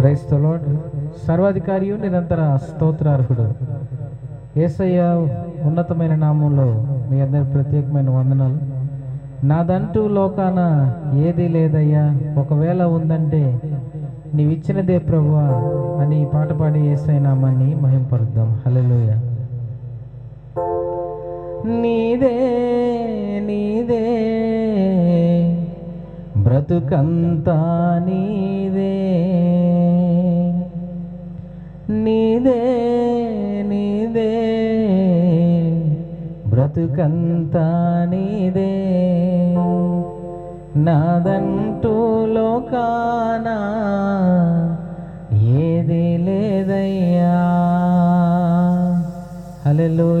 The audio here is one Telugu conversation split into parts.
క్రైస్తలో సర్వాధికారియు నిరంతర స్తోత్రార్హుడు. ఏసయ్య ఉన్నతమైన నామంలో మీ అందరి ప్రత్యేకమైన వందనాలు. నాదంటూ లోకాన ఏది లేదయ్యా. ఒకవేళ ఉందంటే నీవిచ్చినదే ప్రభువా అని పాట పాడి ఏసై నామాన్ని మహింపరుద్దాం. హలలోయ నీదే బ్రతుకంతా నీదే. నీదే నీదే. బ్రతుకంతా నీదే. నాదంటూ లోకానా ఏది లేదయ్యా. హలో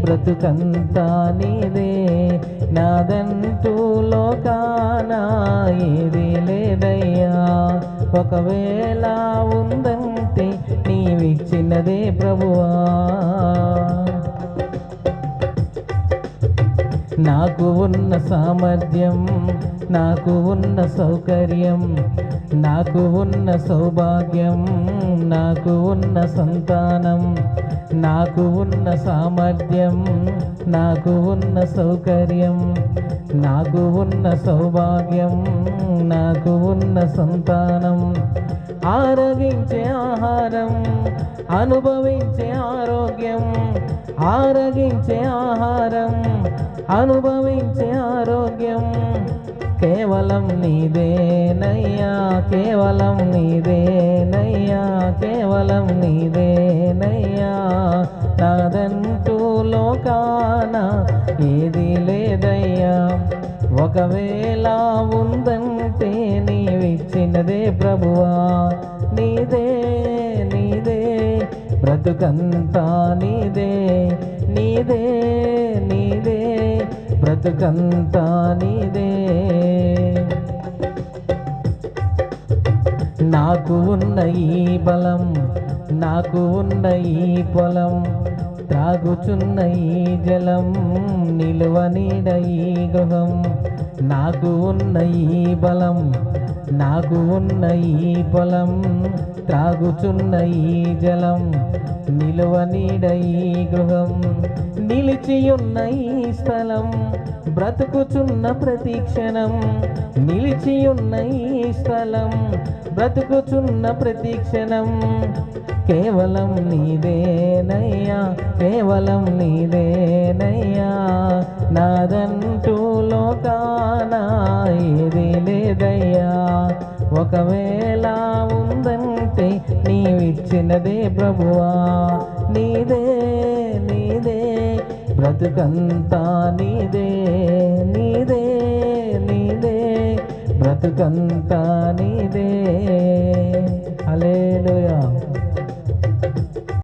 బ్రతుకంతా నీదే నాదంటూ లోకాన ఏది లేదయ్యా. ఒకవేళ ఉందంటే నీవిచ్చినదే ప్రభువా. నాకు ఉన్న సామర్థ్యం నాకు ఉన్న సౌకర్యం నాకు ఉన్న సౌభాగ్యం నాకు ఉన్న సంతానం నాకు ఉన్న సామర్థ్యం నాకు ఉన్న సౌకర్యం నాకు ఉన్న సౌభాగ్యం నాకు ఉన్న సంతానం. ఆరగించే ఆహారం అనుభవించే ఆరోగ్యం ఆరగించే ఆహారం అనుభవించే ఆరోగ్యం. కేవలం నీదేనయ్యా కేవలం నీదేనయ్యా కేవలం నీదేనయ్యా. నాదంటూ లోకాన ఏది లేదయ్యా. ఒకవేళ ఉందంటే నీవిచ్చినదే ప్రభువా. నీదే నీదే బ్రతుకంతా నీదే. నీదే నీదే బ్రతుకంతా నీదే. నాకు ఉన్న ఈ బలం నాకు ఉన్న ఈ పొలం త్రాగుచున్న ఈ జలం నిలువ నీడ ఈ గృహం నాకు ఉన్న ఈ బలం నాకు ఉన్న ఈ పొలం త్రాగుచున్న ఈ జలం నిలువ నీడ ఈ గృహం నిలిచియున్న ఈ స్థలం బ్రతుకుచున్న ప్రతి క్షణం నిలిచియున్న ఈ స్థలం బ్రతుకుచున్న ప్రతి క్షణం. కేవలం నీదేనయ్యా కేవలం నీదేనయ్యా నాదంటూ లోకానా ఏది లేదయ్యా ఒకవేళ ఉందంటే నీవిచ్చినదే ప్రభువా. నీదే నీదే బ్రతుకంతా నీదే నీదే నీదే బ్రతుకంతా నీదే. అలేలుయా